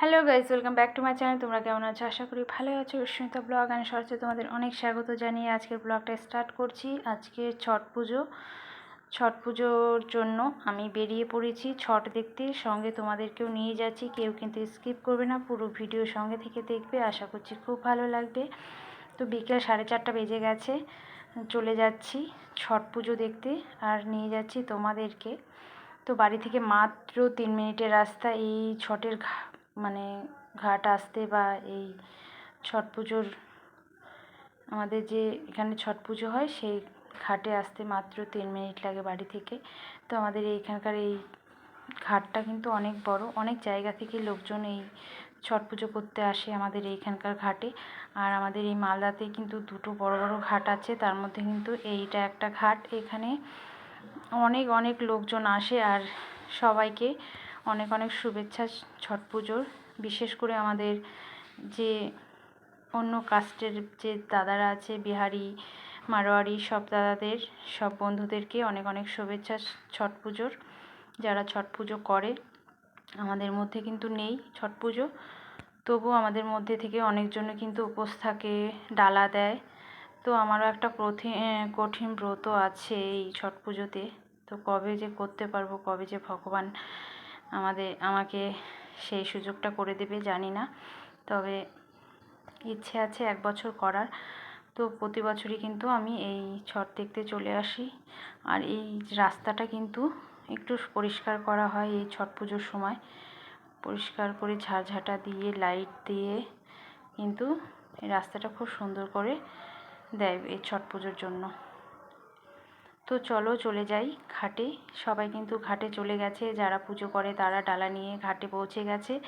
Hello guys welcome back to my channel তোমরা কেমন আছো? আশা করি ভালোই আছো। সুস্মিতা ব্লগ অ্যান্ড শর্টসে তোমাদের অনেক স্বাগত জানিয়ে আজকের ব্লগটা স্টার্ট করছি। আজকে ছট পুজো। ছট পুজোর জন্য আমি বেরিয়ে পড়েছি ছট দেখতে। সঙ্গে তোমাদেরকেও নিয়ে যাচ্ছি। কেউ কিন্তু স্কিপ করবে না। পুরো ভিডিও সঙ্গে থেকে দেখবে। আশা করছি খুব ভালো লাগবে। তো বিকেল সাড়ে চারটা বেজে গেছে। চলে যাচ্ছি ছট পুজো দেখতে আর নিয়ে যাচ্ছি তোমাদেরকে। তো বাড়ি থেকে মাত্র তিন মিনিটের রাস্তা। এই ছটের মানে ঘাট আসতে বা এই ছট পুজোর আমাদের যে এখানে ছট পুজো হয়, সেই ঘাটে আসতে মাত্র তিন মিনিট লাগে বাড়ি থেকে। তো আমাদের এইখানকার এই ঘাটটা কিন্তু অনেক বড়। অনেক জায়গা থেকে লোকজন এই ছট পুজো করতে আসে আমাদের এইখানকার ঘাটে। আর আমাদের এই মালদাতে কিন্তু দুটো বড় বড় ঘাট আছে। তার মধ্যে কিন্তু এইটা একটা ঘাট। এখানে অনেক অনেক লোকজন আসে আর সবাইকে অনেক অনেক শুভেচ্ছা, ছট পুজোর। বিশেষ করে আমাদের যে অন্য কাস্টের যে দাদারা আছে, বিহারি, মারোয়ারি, সব দাদাদের, সব বন্ধুদেরকে অনেক অনেক শুভেচ্ছা, ছট পুজোর। যারা ছট পুজো করে, আমাদের মধ্যে কিন্তু নেই ছট পুজো। তবুও আমাদের মধ্যে থেকে অনেকজনে কিন্তু উপোস থাকে, ডালা দেয়। তো আমারও একটা কঠিন কঠিন ব্রত আছে এই ছট পুজোতে। তো কবে যে করতে পারব, কবে যে ভগবান আমাদের, আমাকে সেই সুযোগটা করে দেবে, জানি না। তবে ইচ্ছে আছে এক বছর করার। তো প্রতি বছরই কিন্তু আমি এই ছট দেখতে চলে আসি। আর এই রাস্তাটা কিন্তু একটু পরিষ্কার করা হয় এই ছট পুজোর সময়। পরিষ্কার করে ঝাড়ঝাঁটা দিয়ে, লাইট দিয়ে কিন্তু এই রাস্তাটা খুব সুন্দর করে দেয় এই ছট পুজোর জন্য। তো চলো চলে যাই ঘাটে। সবাই কিন্তু ঘাটে চলে গেছে। যারা পুজো করে তারা ডালা নিয়ে ঘাটে পৌঁছে গেছে।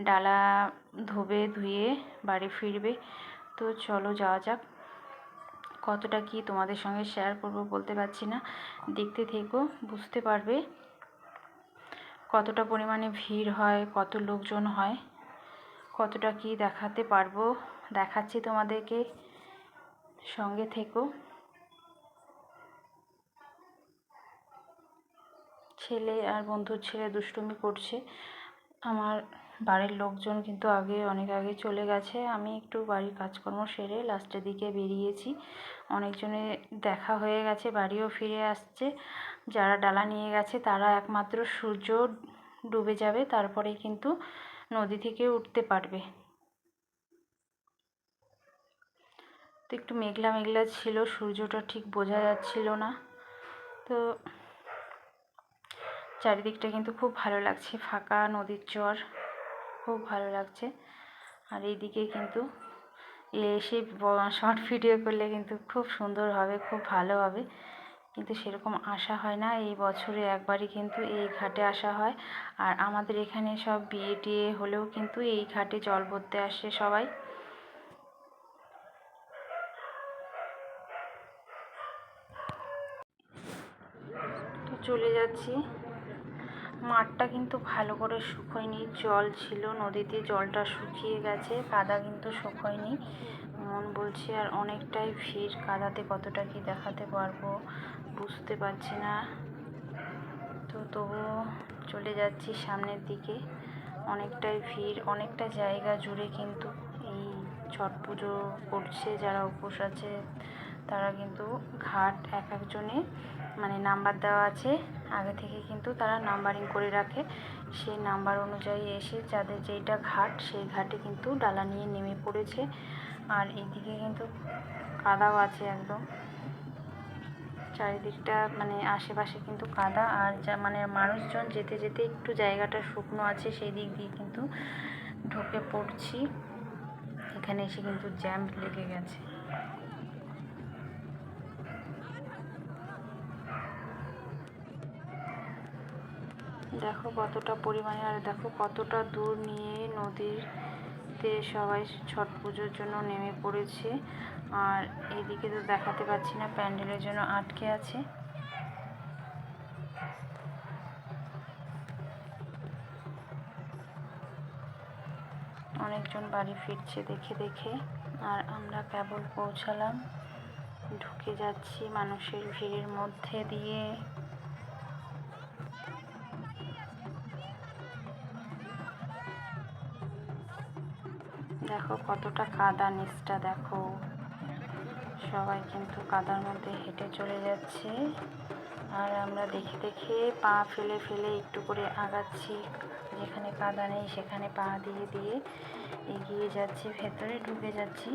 ডালা ধোবে, ধুয়ে বাড়ি ফিরবে। তো চলো যাওয়া যাক। কতটা কি তোমাদের সঙ্গে শেয়ার করব বলতে পারছি না। দেখতে থেকো, বুঝতে পারবে কতটা পরিমাণে ভিড় হয়, কত লোকজন হয়, কতটা কি দেখাতে পারব। দেখাচ্ছি তোমাদেরকে। সঙ্গে থেকো। ছেলে আর বন্ধুর ছেলে দুষ্টুমি করছে। আমার বাড়ির লোকজন কিন্তু আগে, অনেক আগে চলে গেছে। আমি একটু বাড়ির কাজকর্ম সেরে লাস্টের দিকে বেরিয়েছি। অনেকজনে দেখা হয়ে গেছে, বাড়িও ফিরে আসছে। যারা ডালা নিয়ে গেছে, তারা একমাত্র সূর্য ডুবে যাবে, তারপরে কিন্তু নদী থেকে উঠতে পারবে। তো একটু মেঘলা মেঘলা ছিল, সূর্যটা ঠিক বোঝা যাচ্ছিল না। তো চারিদিকটা কিন্তু খুব ভালো লাগছে। ফাঁকা নদীর চর, খুব ভালো লাগছে। আর এইদিকে কিন্তু এসে শর্ট ভিডিও করলে কিন্তু খুব সুন্দর হবে, খুব ভালো হবে। কিন্তু সেরকম আসা হয় না। এই বছরে একবারই কিন্তু এই ঘাটে আসা হয়। আর আমাদের এখানে সব বিয়ে টিয়ে হলেও কিন্তু এই ঘাটে জল ভরতে আসে সবাই। তো চলে যাচ্ছি। মাঠটা কিন্তু ভালো করে শুকোয়নি। জল ছিল, নদীতে জলটা শুকিয়ে গেছে, কাদা কিন্তু শুকোয়নি। মন বলছে আর অনেকটাই ভিড়, কাদাতে কতটা কি দেখাতে পারব বুঝতে পারছি না। তো তবুও চলে যাচ্ছি সামনের দিকে। অনেকটাই ভিড়, অনেকটা জায়গা জুড়ে কিন্তু এই ছট পুজো করছে, যারা উপোস আছে, তারা কিন্তু ঘাট এক একজনে মানে নাম্বার দেওয়া আছে। আগে থেকে কিন্তু তারা নাম্বারিং করে রাখে। সেই নাম্বার অনুযায়ী এসে যাদের যেইটা ঘাট, সেই ঘাটে কিন্তু ডালা নিয়ে নেমে পড়েছে। আর এইদিকে কিন্তু কাদাও আছে একদম। চারিদিকটা মানে আশেপাশে কিন্তু কাদা। আর যা মানে মানুষজন যেতে যেতে একটু জায়গাটা শুকনো আছে, সেই দিক দিয়ে কিন্তু ঢুকে পড়ছি। এখানে এসে কিন্তু জ্যাম লেগে গেছে। দেখো কতটা পরিমাণে, আর দেখো কতটা দূর নিয়ে নদীরতে সবাই ছট পুজোর জন্য নেমে পড়েছে। আর এদিকে তো দেখাতে পাচ্ছি না, প্যান্ডেলের জন্য আটকে আছে। অনেকজন বাড়ি ফিরছে দেখে দেখে, আর আমরা কেবল পৌঁছালাম। ঢুকে যাচ্ছি মানুষের ভিড়ের মধ্যে দিয়ে। দেখো কতটা কাদা নিচটা, দেখো। সবাই কিন্তু কাদার মধ্যে হেঁটে চলে যাচ্ছে। আর আমরা দেখে দেখে পা ফেলে ফেলে একটু করে আগাচ্ছি। যেখানে কাদা নেই সেখানে পা দিয়ে দিয়ে এগিয়ে যাচ্ছি, ভেতরে ঢুকে যাচ্ছি।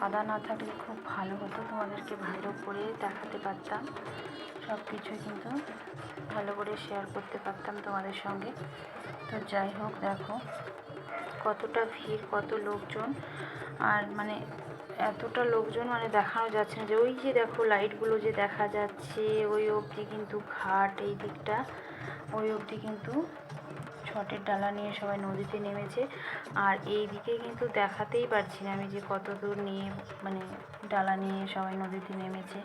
কাদা না থাকলে খুব ভালো হতো। তোমাদেরকে ভালো করে দেখাতে পারতাম। সব কিছুই কিন্তু ভালো করে শেয়ার করতে পারতাম তোমাদের সঙ্গে। তো যাই হোক, দেখো কতটা ভিড়, কত লোকজন। আর মানে এতটা লোকজন মানে দেখানো যাচ্ছে না। যে ওই যে দেখো লাইটগুলো যে দেখা যাচ্ছে, ওই অবধি কিন্তু ঘাট এই দিকটা, ওই অবধি কিন্তু ছটের ডালা নিয়ে সবাই নদীতে নেমেছে। আর এই দিকে কিন্তু দেখাতেই পারছি না আমি যে কত দূর নিয়ে মানে ডালা নিয়ে সবাই নদীতে নেমেছে।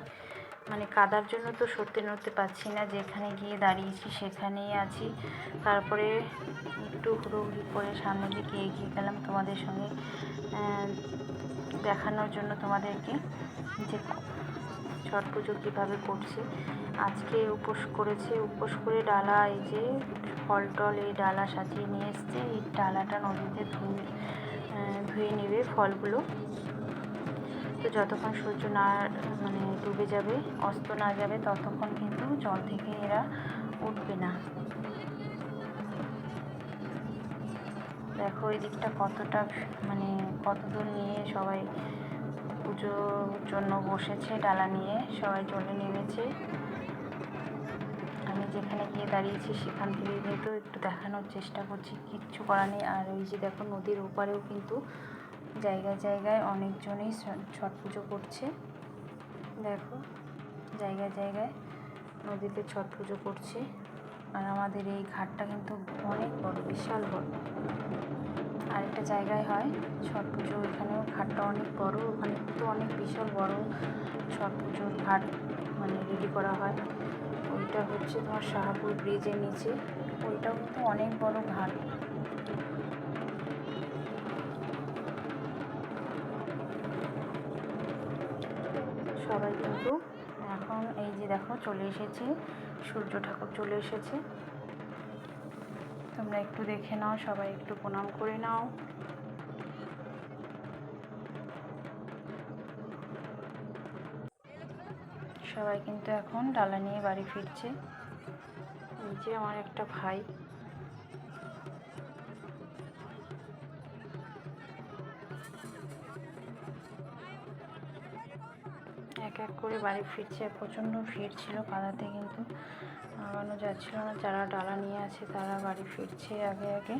মানে কাদার জন্য তো সরতে নড়তে পারছি না, যেখানে গিয়ে দাঁড়িয়েছি সেখানেই আছি। তারপরে একটু হুড়োহুড়ি করে সামনের দিকে এগিয়ে গেলাম তোমাদের সঙ্গে দেখানোর জন্য তোমাদেরকে যে ছট পুজো কীভাবে করছে। আজকে উপোস করেছে, উপোস করে ডালা এই যে ফল টল এই ডালা সাজিয়ে নিয়ে এসছে। এই ডালাটা নদীতে ধুয়ে ধুয়ে নেবে ফলগুলো। তো যতক্ষণ সূর্য না মানে ডুবে যাবে, অস্ত না যাবে, ততক্ষণ কিন্তু জল থেকে এরা উঠবে না। দেখো এই দিকটা কতটা মানে কত দূর নিয়ে সবাই পুজোর জন্য বসেছে, ডালা নিয়ে সবাই জলে নেমেছে। যেখানে গিয়ে দাঁড়িয়েছি, সেখান থেকে যেহেতু একটু দেখানোর চেষ্টা করছি, কিচ্ছু করার নেই। আর ওই যে দেখো নদীর ওপারেও কিন্তু জায়গায় জায়গায় অনেকজনই ছট পুজো করছে। দেখো, জায়গায় জায়গায় নদীতে ছট পুজো করছে। আর আমাদের এই ঘাটটা কিন্তু অনেক বড়, বিশাল বড়। আরেকটা জায়গায় হয় ছট পুজো, এখানেও ঘাটটা অনেক বড়, ওখানে কিন্তু অনেক বিশাল বড় ছট পুজোর ঘাট মানে রেডি করা হয়। ওইটা হচ্ছে তোমার শাহাপুর ব্রিজের নিচে। ওইটাও কিন্তু অনেক বড় ঘাট। সবাই কিন্তু এখন এই যে দেখো চলে এসেছে, সূর্য ঠাকুর চলে এসেছে। তোমরা একটু দেখে নাও, সবাই একটু প্রণাম করে নাও। সবাই কিন্তু এখন ডালা নিয়ে বাড়ি ফিরছে। যে আমার একটা ভাই। এক এক করে বাড়ি ফিরছে, প্রচণ্ড ভিড় ছিল কাদাতে কিন্তু। আগানো যাচ্ছিল না, যারা ডালা নিয়ে আছে তারা বাড়ি ফিরছে আগে আগে।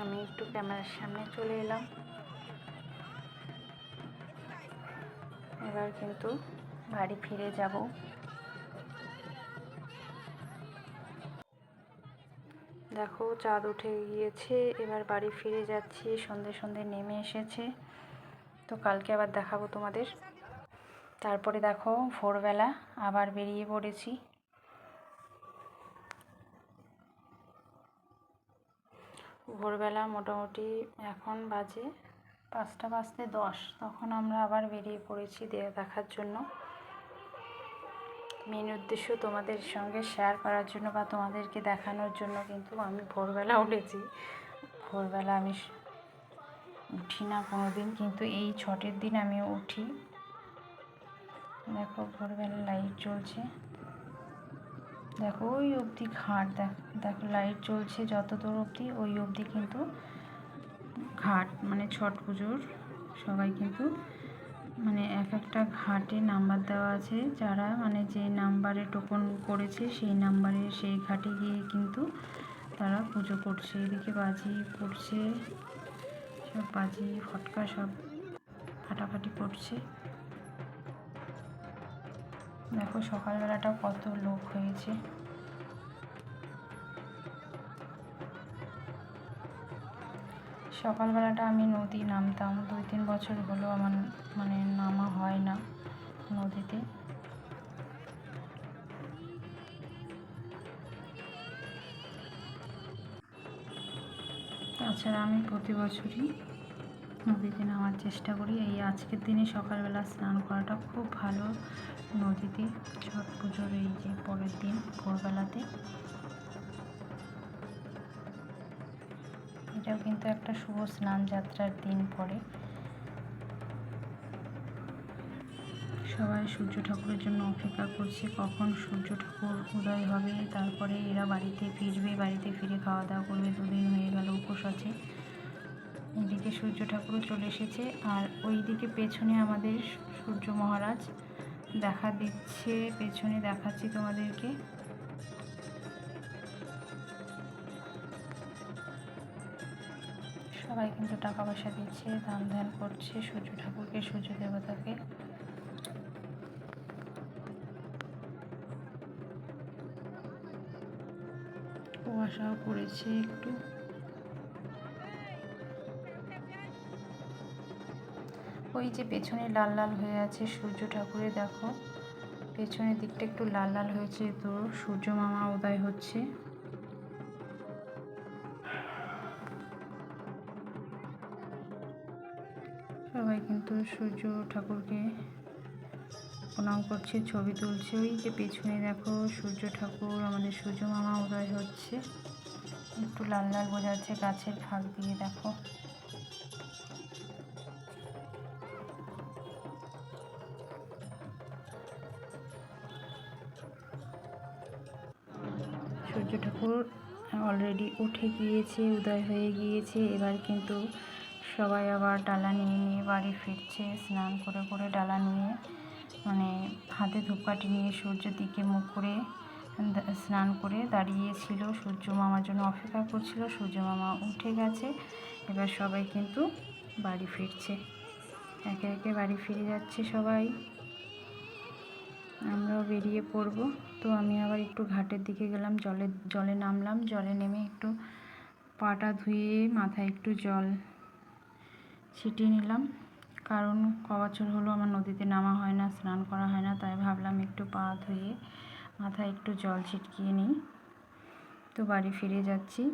আমি একটু ক্যামেরার সামনে চলে এলাম। এবার কিন্তু বাড়ি ফিরে যাব। দেখো, চাঁদ উঠে গিয়েছে, এবার বাড়ি ফিরে যাচ্ছি, সন্ধে সন্ধে নেমে এসেছে। তো কালকে আবার দেখাবো তোমাদের। তারপরে দেখো, ভোরবেলা আবার বেরিয়ে পড়েছি। ভোরবেলা মোটামুটি এখন বাজে পাঁচটা বাজতে দশ। তখন আমরা আবার বেরিয়ে পড়েছি দেখার জন্য। মেন উদ্দেশ্য তোমাদের সঙ্গে শেয়ার করার জন্য বা তোমাদেরকে দেখানোর জন্য কিন্তু আমি ভোরবেলা উঠেছি। ভোরবেলা আমি উঠি না কোনো দিন কিন্তু এই ছটের দিন আমি উঠি। দেখো ভোরবেলা লাইট জ্বলছে। দেখো, ওই অবধি ঘাট দেখ লাইট জ্বলছে যত দূর অবধি, ওই অবধি কিন্তু ঘাট মানে ছট পুজোর সবাই কিন্তু মানে এক একটা ঘাটে নাম্বার দেওয়া আছে। যারা মানে যে নাম্বারে টোকন করেছে, সেই নাম্বারে সেই ঘাটে গিয়ে কিন্তু তারা পুজো করছে। এদিকে বাজি পড়ছে, সব বাজি, ফটকা সব ফাটাফাটি করছে দেখো সকালবেলাটা কত লোক হয়েছে। সকালবেলাটা আমি নদী নামতাম দুই তিন বছর হলো আমার মানে নামা হয় না নদীতে। তাছাড়া আমি প্রতি বছরই নদীতে নামার চেষ্টা করি। এই আজকের দিনে সকালবেলা স্নান করাটা খুব ভালো। নদীতে ছট পুজোর এই যে পরের দিন, ভোরবেলাতে। এটাও কিন্তু একটা শুভ স্নান যাত্রার দিন পরে সবাই সূর্য ঠাকুরের জন্য অপেক্ষা করছে, কখন সূর্য ঠাকুর উদয় হবে। তারপরে এরা বাড়িতে ফিরবে, বাড়িতে ফিরে খাওয়া দাওয়া করবে। দুদিন হয়ে গেল, উপোস আছে। এদিকে সূর্য ঠাকুরও চলে এসেছে আর ওই দিকে পেছনে আমাদের সূর্য মহারাজ দেখা দিচ্ছে, পেছনে দেখাচ্ছি তোমাদেরকে। সবাই কিন্তু টাকা পয়সা দিচ্ছে, দান ধ্যান করছে সূর্য ঠাকুরকে, সূর্য দেবতাকে। কুয়াশাও পড়েছে একটু। ওই যে পেছনে লাল লাল হয়ে আছে সূর্য ঠাকুরে দেখো। পেছনের দিকটা একটু লাল লাল হয়েছে তো, সূর্য মামা উদয় হচ্ছে। সবাই কিন্তু সূর্য ঠাকুরকে প্রণাম করছে, ছবি তুলছে। ওই যে পেছনে দেখো সূর্য ঠাকুর, আমাদের সূর্য মামা উদয় হচ্ছে। একটু লাল লাল বোঝা যাচ্ছে গাছের ফাঁক দিয়ে, দেখো। সূর্য ঠাকুর অলরেডি উঠে গিয়েছে, উদয় হয়ে গিয়েছে। এবার কিন্তু সবাই আবার ডালা নিয়ে নিয়ে বাড়ি ফিরছে। স্নান করে করে ডালা নিয়ে মানে হাতে ধূপকাঠি নিয়ে সূর্যের দিকে মুখ করে স্নান করে দাঁড়িয়েছিল। সূর্য মামার জন্য অপেক্ষা করছিল। সূর্য মামা উঠে গেছে। এবার সবাই কিন্তু বাড়ি ফিরছে। একে একে বাড়ি ফিরে যাচ্ছে সবাই। আমরাও বেরিয়ে পড়ব। তো আমি আবার একটু ঘাটের দিকে গেলাম, জলে জলে নামলাম। জলে নেমে একটু পাটা ধুয়ে মাথায় একটু জল ছিটিয়ে নিলাম। কারণ ক বছর হলো আমার নদীতে নামা হয় না, স্নান করা হয় না, তাই ভাবলাম একটু পা ধুয়ে মাথায় একটু জল ছিটকিয়ে নিই। তো বাড়ি ফিরে যাচ্ছি।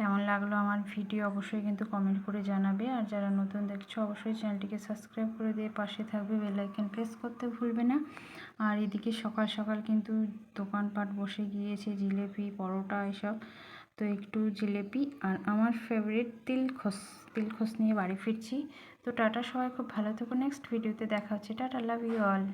কেমন লাগল আমার ভিডিও অবশ্যই কিন্তু কমেন্ট করে জানাবে। আর যারা নতুন দেখছ, অবশ্যই চ্যানেলটিকে সাবস্ক্রাইব করে দিয়ে পাশে থাকবে বেলাইকেন প্রেস করতে ভুলবে না। আর এদিকে সকাল সকাল কিন্তু দোকানপাট বসে গিয়েছে, জিলেপি, পরোটা এসব। তো একটু জিলেপি আর আমার ফেভারিট তিলখোস। তিলখোস নিয়ে বাড়ি ফিরছি। তো টাটা সবাই, খুব ভালো থেকো। নেক্সট ভিডিওতে দেখা হচ্ছে। Tata love you all